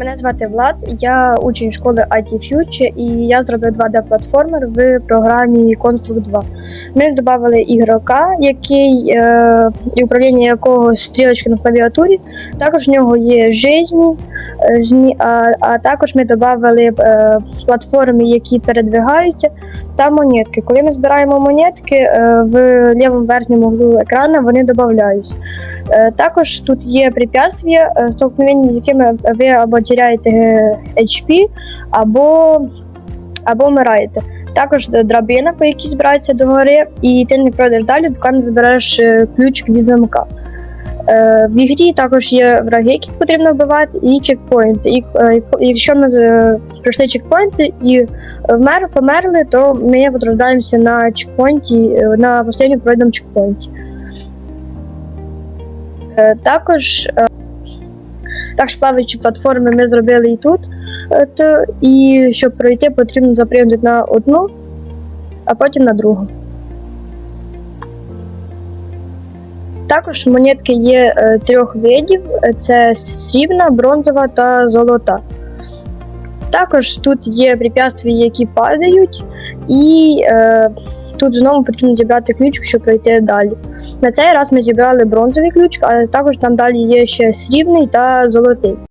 Мене звати Влад, я учень школи IT Future і я зробив 2D-платформер в програмі Construct 2. Ми додали ігрока, який, е, управління якого стрілочки на клавіатурі. Також в нього є жизні, а, а також ми додали е, платформи, які передвигаються, та монетки. Коли ми збираємо монетки, е, в лівому верхньому углу екрану вони додаються. Е, Також тут є препятствия, е, столкновення з якими ви або теряєте е, HP, або, або вмираєте. Також драбина, по якій збирається до гори, і ти не пройдеш далі, поки не збереш е, ключ від замка. Е, В ігрі також є враги, яких потрібно вбивати, і чекпоінти. І, е, якщо ми е, пройшли чекпоінти і вмер, померли, то ми возрождаємося на чекпоінті, на останньому пройденому чекпоінті. Також також плаваючі платформи ми зробили і тут. І щоб пройти, потрібно запрягнути на одну, а потім на другу. Також монетки є е, трьох видів: це срібна, бронзова та золота. Також тут є препятствия, які падають, і е, тут знову потрібно зібрати ключ, щоб пройти далі. На цей раз ми зібрали бронзовий ключ, а також там далі є ще срібний та золотий.